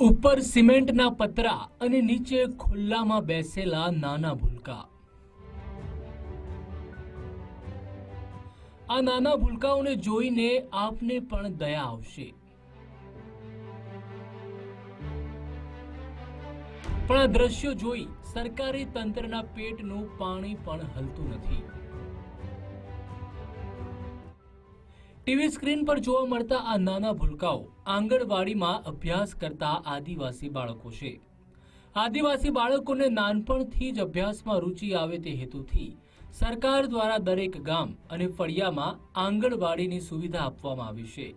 ઉપર સિમેન્ટના પતરા અને નીચે ખુલ્લામાં બેસેલા નાના ભૂલકા. આ નાના ભૂલકાઓને જોઈને આપને પણ દયા આવશે. પણ આ દ્રશ્યો જોઈ સરકારી તંત્રના પેટનું પાણી પણ હલતું નથી. ટીવી સ્ક્રીન પર જોવા મળતા આ નાના ભૂલકાઓ આંગણવાડીમાં અભ્યાસ કરતા આદિવાસી બાળકો છે. આદિવાસી બાળકોને નાનપણથી જ અભ્યાસમાં રુચિ આવે તે હેતુથી સરકાર દ્વારા દરેક ગામ અને ફળિયામાં આંગણવાડીની સુવિધા આપવામાં આવી છે.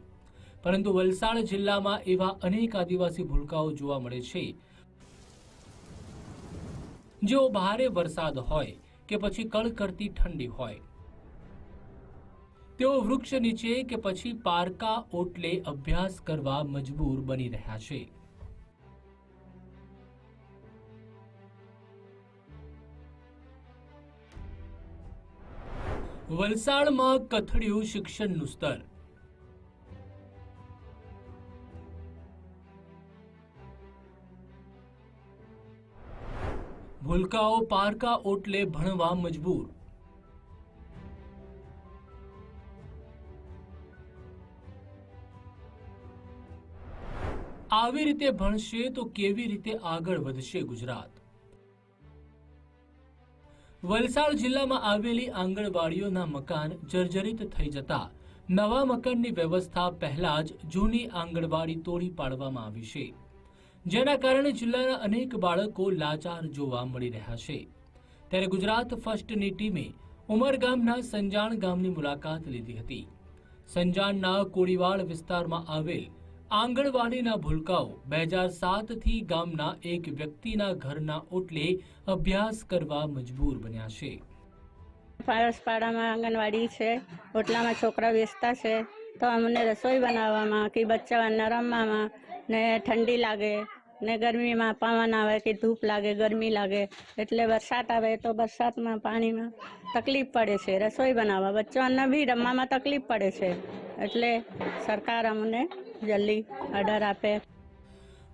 પરંતુ વલસાડ જિલ્લામાં એવા અનેક આદિવાસી ભૂલકાઓ જોવા મળે છે. જેઓ ભારે વરસાદ હોય કે પછી કળકરતી ઠંડી હોય. તેઓ વૃક્ષ નીચે કે પછી પારકા ઓટલે અભ્યાસ કરવા મજબૂર બની રહ્યા છે. વલસાડમાં કથળ્યું શિક્ષણનું સ્તર. ભૂલકાઓ પારકા ઓટલે ભણવા મજબૂર. આવી રીતે ભણશે તો કેવી રીતે આગળ વધશે ગુજરાત? વલસાડ જિલ્લામાં આવેલી આંગણવાડીઓના મકાન જર્જરિત થઈ જતા નવા મકાનની વ્યવસ્થા પહેલા જ જૂની આંગણવાડી તોડી પાડવામાં આવી છે. જેના કારણે જિલ્લાના અનેક બાળકો લાચાર જોવા મળી રહ્યા છે. ત્યારે ગુજરાત ફર્સ્ટની ટીમે ઉમરગામના સંજાણ ગામની મુલાકાત લીધી હતી. સંજાણના કોળીવાડ વિસ્તારમાં આવેલ આંગણવાડીના ભૂલકાઓ બે હજાર સાતથી ગામના એક વ્યક્તિના ઘરના ઓટલે અભ્યાસ કરવા મજબૂર બન્યા છે. પારસપાડામાં આંગણવાડી છે, ઓટલામાં છોકરા વેચતા છે, તો અમને રસોઈ બનાવવામાં કે બચ્ચાઓને રમવામાં ને ઠંડી લાગે ને ગરમીમાં પવન આવે કે ધૂપ લાગે, ગરમી લાગે, એટલે વરસાદ આવે તો વરસાદમાં પાણીમાં તકલીફ પડે છે, રસોઈ બનાવવા. બચ્ચાઓને બી રમવામાં તકલીફ પડે છે. એટલે સરકાર અમને જલ્દી ઓર્ડર આપે.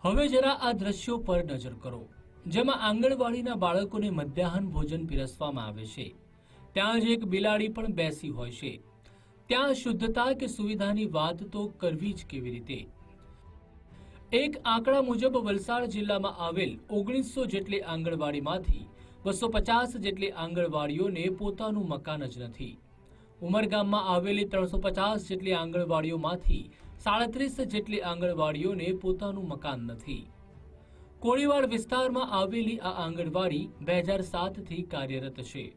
હવે જરા આ દ્રશ્યો પર નજર કરો, જેમાં આંગણવાડીના બાળકોને મધ્યાહન ભોજન પીરસવામાં આવે છે. ત્યાં જ એક બિલાડી પણ બેસી હોય છે. ત્યાં શુદ્ધતા કે સુવિધાની વાત તો કરવી જ કેવી રીતે? એક આંકડા મુજબ વલસાડ જિલ્લામાં આવેલ ઓગણીસો જેટલી આંગણવાડીમાંથી બસો પચાસ જેટલી આંગણવાડીઓને પોતાનું મકાન જ નથી. ઉમરગામમાં આવેલી ત્રણસો પચાસ જેટલી આંગણવાડીઓમાંથી સાડત્રીસ જેટલી આંગણવાડીઓને પોતાનું મકાન નથી. કોળીવાડ વિસ્તારમાં આવેલી આ આંગણવાડી બે હજાર કાર્યરત છે.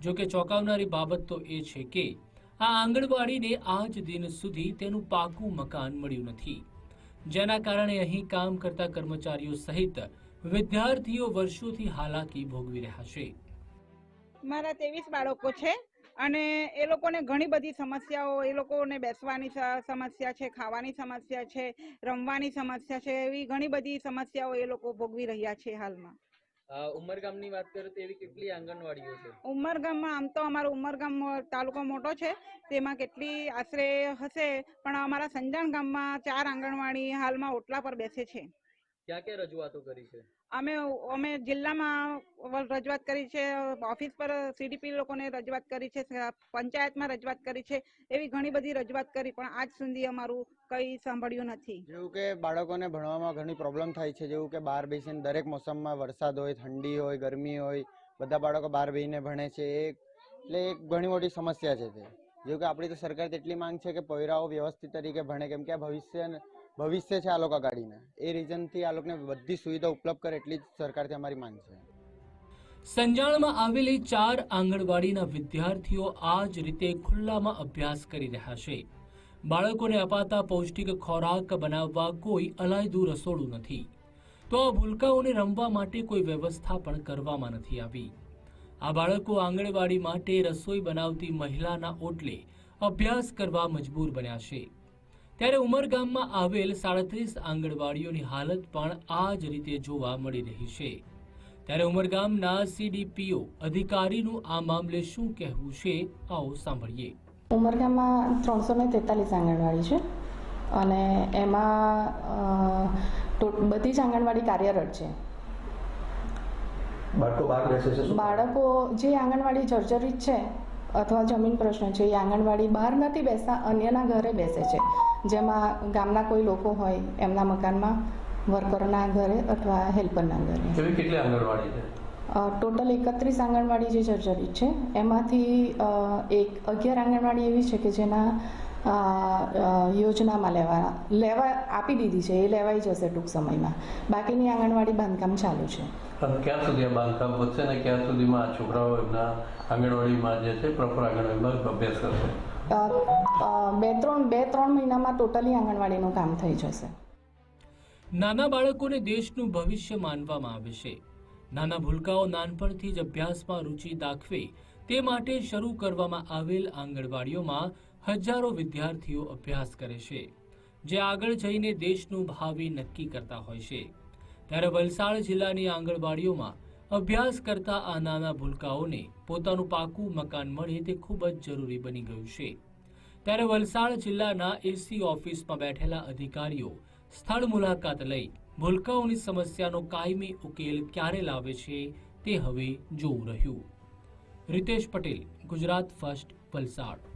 જોકે ચોંકાવનારી બાબત તો એ છે કે, આ આંગણવાડીને આજ દિન સુધી તેનું પાકું મકાન મળ્યું નથી. જેના કારણે અહીં કામ કરતા કર્મચારીઓ સહિત વિદ્યાર્થીઓ વર્ષોથી હાલાકી ભોગવી રહ્યા છે. મારા ત્રેવીસ બાળકો છે. અને એ લોકોને ઘણી બધી સમસ્યાઓ એ લોકોને બેસવાની સમસ્યા છે ખાવાની સમસ્યા છે રમવાની સમસ્યા છે એવી ઘણી બધી સમસ્યાઓ એ લોકો ભોગવી રહ્યા છે હાલમાં. ઉમરગામની વાત કરીએ તો એવી કેટલી આંગણવાડીઓ છે? ઉમરગામમાં આમ તો અમારો ઉમરગામ તાલુકો મોટો છે તેમાં કેટલી આશરે હશે પણ અમારા સંજાણ ગામમાં ચાર આંગણવાડી હાલમાં ઓટલા પર બેસે છે. ક્યાં ક્યાં રજૂઆતો કરી છે? અમે અમે જિલ્લામાં રજૂઆત કરી છે, ઓફિસ પર સીડીપી લોકોને રજૂઆત કરી છે પંચાયતમાં રજૂઆત કરી છે, એવી ઘણી બધી રજૂઆત કરી, પણ આજ સુધી અમારું કંઈ સાંભળ્યું નથી. જેવું કે બાળકોને ભણવામાં ઘણી પ્રોબ્લેમ થાય છે, જેવું કે બહાર બેસીને દરેક મોસમમાં વરસાદ હોય, ઠંડી હોય, ગરમી હોય, બધા બાળકો બહાર બેસીને ભણે છે, એ એટલે એક ઘણી મોટી સમસ્યા છે તે. જેવું કે આપણી તો સરકાર તેટલી માંગ છે કે પોયરાઓ વ્યવસ્થિત તરીકે ભણે, કેમ કે ભવિષ્ય ભવિષ્ય છે આ લોકો ગાડીના. એ રીઝનથી આ લોકોને બધી સુવિધા ઉપલબ્ધ કરે એટલી જ સરકારથી અમારી માંગ છે. સંજાણમાં આવેલી ચાર આંગણવાડીના વિદ્યાર્થીઓ આ જ રીતે ખુલ્લામાં અભ્યાસ કરી રહ્યા છે. બાળકોને અપાતા પૌષ્ટિક ખોરાક બનાવવા કોઈ અલાયદું રસોડું નથી. તો આ ભૂલકાઓને રમવા માટે કોઈ વ્યવસ્થા પણ કરવામાં નથી આવી. આ બાળકો આંગણવાડી માટે રસોઈ બનાવતી મહિલાના ઓટલે અભ્યાસ કરવા મજબૂર બન્યા છે. ત્યારે ઉમરગામમાં આવેલ સાડત્રીસ આંગણવાડીઓની હાલત પણ આ જ રીતે જોવા મળી રહી છે. ત્યારે ઉમરગામના સીડીપીઓ અધિકારીનું આ મામલે શું કહેવું છે આવો સાંભળીએ. ઉમરગામમાં ત્રણસો ને તેતાલીસ આંગણવાડી છે અને એમાં બધી જ આંગણવાડી કાર્યરત છે. બાળકો જે આંગણવાડી જર્જરિત છે અથવા જમીન પ્રશ્ન છે એ આંગણવાડી બહાર નથી બેસતા અન્યના ઘરે બેસે છે. જેમાં ગામના કોઈ લોકો હોય એમના મકાનમાં વર્કરના ઘરે અથવા હેલ્પરના ઘરે. કેટલી આંગણવાડી ટોટલ એકત્રીસ આંગણવાડી જે જર્જરિત છે. એમાંથી એક અગિયાર આંગણવાડી એવી છે કે જેના યોજનામાં લેવા લેવા આપી દીધી છે. એ લેવાઈ જશે ટૂંક સમયમાં. બાકીની આંગણવાડી બાંધકામ ચાલુ છે. ક્યાં સુધી આ બાંધકામ વધશે ને ક્યાં સુધીમાં આ છોકરાઓ એમના આંગણવાડીમાં જે છે પ્રોપર આંગણવાડીમાં અભ્યાસ કરશે? બે, ત્રણ બે, ત્રણ મહિનામાં ટોટલી આંગણવાડીનું કામ થઈ જશે. નાના બાળકોને દેશનું ભવિષ્ય માનવામાં આવે છે. નાના ભૂલકાઓ નાનપણથી જ અભ્યાસમાં રુચિ દાખવે તે માટે શરૂ કરવામાં આવેલ આંગણવાડીઓમાં હજારો વિદ્યાર્થીઓ અભ્યાસ કરે છે, જે આગળ જઈને દેશનું ભાવિ નક્કી કરતા હોય છે. ત્યારે વલસાડ જિલ્લાની આંગણવાડીઓમાં અભ્યાસ કરતા આ નાના ભૂલકાઓને પોતાનું પાકું મકાન મળે તે ખૂબ જ જરૂરી બની ગયું છે. ત્યારે વલસાડ જિલ્લાના એસી ઓફિસમાં બેઠેલા અધિકારીઓ સ્થળ મુલાકાત લઈ ભૂલકાઓની સમસ્યાનો કાયમી ઉકેલ ક્યારે લાવે છે તે હવે જોવું રહ્યું. રિતેશ પટેલ, ગુજરાત ફર્સ્ટ, વલસાડ.